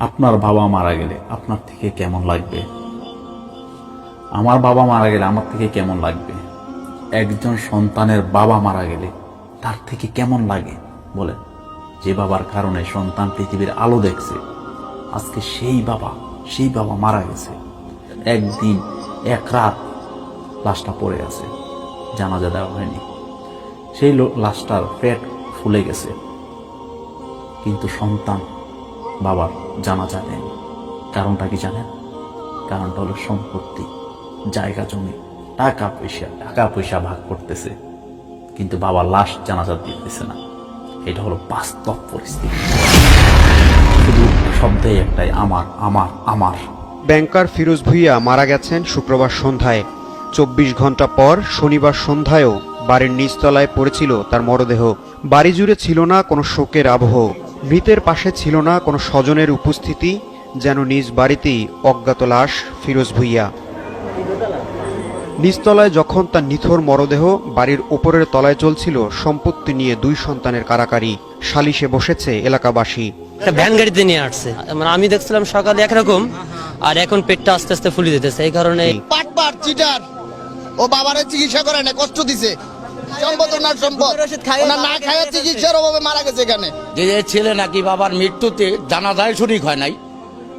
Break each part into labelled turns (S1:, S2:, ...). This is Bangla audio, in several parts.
S1: আপনার বাবা মারা গেলে আপনার থেকে কেমন লাগবে? আমার বাবা মারা গেলে আমার থেকে কেমন লাগবে? একজন সন্তানের বাবা মারা গেলে তার থেকে কেমন লাগে? বলেন। যে বাবার কারণে সন্তান পৃথিবীর আলো দেখছে, আজকে সেই বাবা সেই বাবা মারা গেছে। একদিন, এক রাত লাশটা পড়ে আছে, জানাজা দেওয়া হয়নি। সেই লাশটার পেট ফুলে গেছে। কিন্তু সন্তান বাবার জানাজা দেয়নি কারণটা কি জানেন? কারণটা হলো সম্পত্তি। জায়গা জমি। টাকা পয়সা। টাকা পয়সা ভাগ করতেছে। কিন্তু বাবার লাশ জানাজা দিতেছে না। এটা হলো বাস্তব পরিস্থিতি। শুধু শব্দে একটাই, আমার আমার আমার।
S2: ব্যাংকার ফিরোজ ভুইয়া মারা গেছেন শুক্রবার সন্ধ্যায়। চব্বিশ ঘণ্টা পর শনিবার সন্ধ্যায়ও বাড়ির নিচতলায় পড়েছিল তার মরদেহ। বাড়ি জুড়ে ছিল না কোনো শোকের আবহ। মৃতের পাশে ছিল না কোনো স্বজনের উপস্থিতি যেন নিজ বাড়িতেই অজ্ঞাত লাশ ফিরোজ ভুইয়া। নিচতলায় যখন তার নিথর মরদেহ বাড়ির ওপরের তলায় চলছিল সম্পত্তি নিয়ে দুই সন্তানের কারাকারি সালিশে বসেছে এলাকাবাসী।
S3: একটা ভ্যান গাড়িতে নিয়ে আসছে। মানে আমি দেখছিলাম সকালে একরকম আর এখন পেটটা আস্তে আস্তে ফুলে দিতেছে এই কারণে
S4: পাট পাট চিটার। ও বাবারে চিকিৎসা করে না কষ্ট দিছে। সম্পদ ওনার সম্পদ। ওনার না খাওয়া চিকিৎসার অভাবে মারা গেছে এখানে।
S5: যে যে ছেলে নাকি বাবার মৃত্যুতে জানাজায় শরিক হয় নাই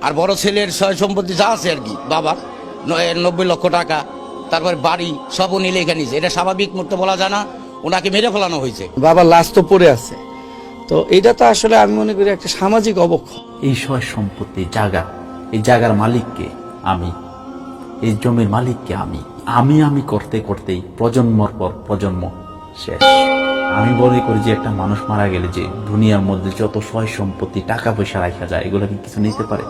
S5: আর বড় ছেলের সয় সম্পত্তি যা আছে আর কি বাবার নব্বই লক্ষ টাকা তারপর বাড়ি সব উনি লেখে নিয়েছে এটা স্বাভাবিক মুহূর্তে বলা যায় না ওনাকে মেরে ফেলানো হয়েছে।
S6: বাবার লাশ তো পড়ে আছে। তো এটা তো আসলে আমি মনে করি একটা সামাজিক অবক্ষয়।
S1: এই সয় সম্পত্তি জায়গা এই জায়গার মালিককে আমি এই জমির মালিককে আমি আমি আমি করতে করতেই প্রজন্মর পর প্রজন্ম শেষ। আমি মনে করি যে, একটা মানুষ মারা গেলে যে দুনিয়ার মধ্যে যত সয় সম্পত্তি, টাকা পয়সা রাখা যায়, এগুলো কি কিছু নিতে পারে?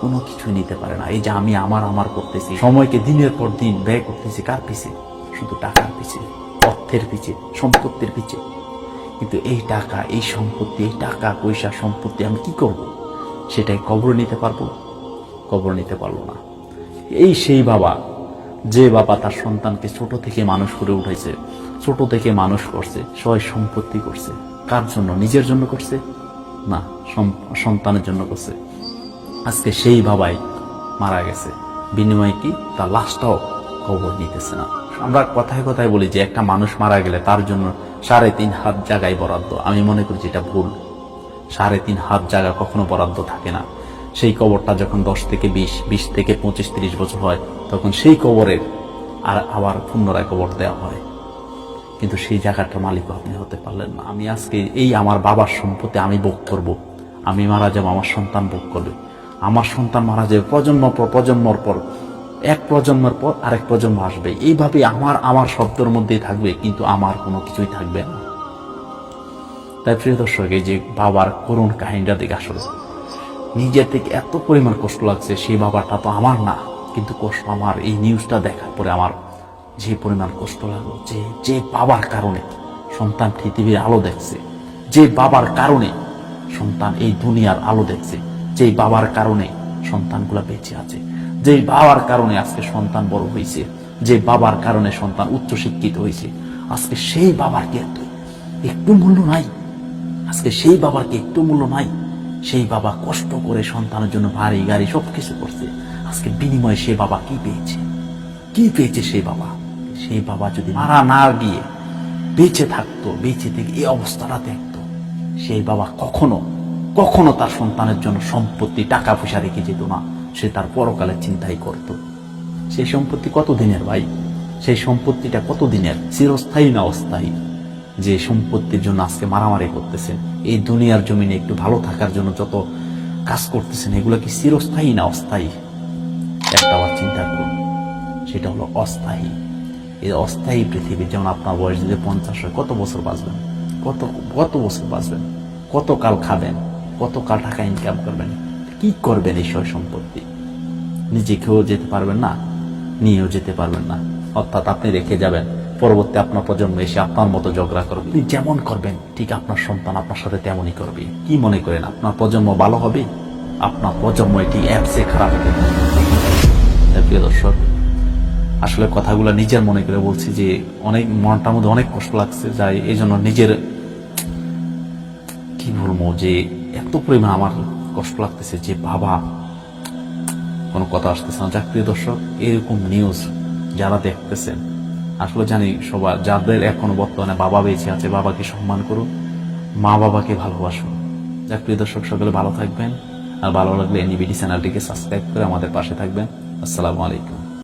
S1: কোনো কিছুই নিতে পারে না। এই যে আমি আমার আমার করতেছি, সময়কে দিনের পর দিন ব্যয় করতেছি, কার পিছে? শুধু টাকার পিছে, অর্থের পিছে, সম্পত্তির পিছে। কিন্তু এই টাকা, এই সম্পত্তি, এই টাকা, পয়সা, সম্পত্তি আমি কি করব? সেটাই কবর নিতে পারব? কবর নিতে পারব না। এই সেই বাবা, যে বাবা তার সন্তানকে ছোট থেকে মানুষ করে উঠেছে ছোট থেকে মানুষ করছে সয় সম্পত্তি করছে। কার জন্য? নিজের জন্য করছে? না সন্তানের জন্য করছে। আজকে সেই বাবাই মারা গেছে। বিনিময়ে কি? তার লাশটাও কবর নিতেছে না। আমরা কথায় কথায় বলি যে, একটা মানুষ মারা গেলে তার জন্য সাড়ে তিন হাত জায়গায় বরাদ্দ। আমি মনে করি যেটা ভুল। সাড়ে তিন হাত জায়গা কখনো বরাদ্দ থাকে না। সেই কবরটা যখন দশ থেকে বিশ বিশ থেকে পঁচিশ, তিরিশ বছর হয়, তখন সেই কবরের আর আবার পুনরায় কবর দেওয়া হয়। কিন্তু সেই জায়গাটার মালিকও আপনি হতে পারলেন না। আমি আজকে এই আমার বাবার সম্পত্তি আমি ভোগ করব। আমি মারা যাব, আমার সন্তান ভোগ করবে। আমার সন্তান মারা যাবে, প্রজন্ম পর প্রজন্মর পর, এক প্রজন্মের পর আরেক প্রজন্ম আসবে। এইভাবে আমার আমার শব্দের মধ্যেই থাকবে, কিন্তু আমার কোনো কিছুই থাকবে না। তাই প্রিয় দর্শক, এই যে বাবার করুণ কাহিনীটা দেখে আসলে নিজের থেকে এত পরিমাণ কষ্ট লাগছে, সেই বাবাটা তো আমার না, কিন্তু কষ্ট আমার এই নিউজটা দেখার পরে আমার যে পরিমাণ কষ্ট লাগল, যে যে বাবার কারণে সন্তান পৃথিবীর আলো দেখছে, যে বাবার কারণে সন্তান এই দুনিয়ার আলো দেখছে, যে বাবার কারণে সন্তানগুলো বেঁচে আছে, যে বাবার কারণে আজকে সন্তান বড় হয়েছে যে বাবার কারণে সন্তান উচ্চ শিক্ষিত হয়েছে আজকে সেই বাবার কি একটু মূল্য নাই? আজকে সেই বাবার কি একটু মূল্য নাই? সেই বাবা কষ্ট করে সন্তানের জন্য ভারী গাড়ি সবকিছু করছে, আজকে বিনিময়ে সে বাবা কি পেয়েছে? কি পেয়েছে সেই বাবা? সেই বাবা যদি মারা না গিয়ে বেঁচে থাকতো, বেঁচে থেকে এই অবস্থাটা দেখতো, সেই বাবা কখনো কখনো তার সন্তানের জন্য সম্পত্তি, টাকা পয়সা রেখে যেত না। সে তার পরকালে চিন্তাই করত। সেই সম্পত্তি কত দিনের ভাই? সেই সম্পত্তিটা কত দিনের চিরস্থায়ী না অস্থায়ী? যে সম্পত্তির জন্য আজকে মারামারি করতেছেন এই দুনিয়ার জমিনে একটু ভালো থাকার জন্য যত কাজ করতেছেন, এগুলো কি চিরস্থায়ী না অস্থায়ী? একটা আবার চিন্তা করুন, সেটা হলো অস্থায়ী। এই অস্থায়ী পৃথিবী যেমন আপনার বয়স যদি পঞ্চাশ হয়, কত বছর বাঁচবেন? কত কত বছর বাঁচবেন? কত কাল খাবেন? কত কাল টাকা ইনকাম করবেন? কি করবেন এই সয় সম্পত্তি? নিজে খেয়েও যেতে পারবেন না, নিয়েও যেতে পারবেন না। অর্থাৎ আপনি রেখে যাবেন, পরবর্তী আপনার প্রজন্ম এসে আপনার মতো ঝগড়া করবে। যেমন করবেন, ঠিক আপনার সন্তান আপনার সাথে তেমনই করবে। কি মনে করেন, আপনার প্রজন্ম ভালো হবে? আপনার প্রজন্ম এটি অ্যাপসে খারাপ হবে। প্রিয় দর্শক আসলে কথাগুলো নিজের মনে করে বলছি যে অনেক মনটার মধ্যে অনেক কষ্ট লাগছে, যাই এই জন্য নিজের, কি বলব যে এত পরিমাণ আমার কষ্ট লাগতেছে যে বাবা, কোনো কথা আসতেছে না। যাক, প্রিয় দর্শক, এরকম নিউজ যারা দেখতেছেন, আসলে জানি সবার, যাদের এখনও বর্তমানে বাবা বেঁচে আছে, বাবাকে সম্মান করুন মা বাবাকে ভালোবাসুন যাক, প্রিয় দর্শক, সকলে ভালো থাকবেন। আর ভালো লাগলে এনবিডি চ্যানেলটিকে সাবস্ক্রাইব করে আমাদের পাশে থাকবেন। আসসালামু আলাইকুম।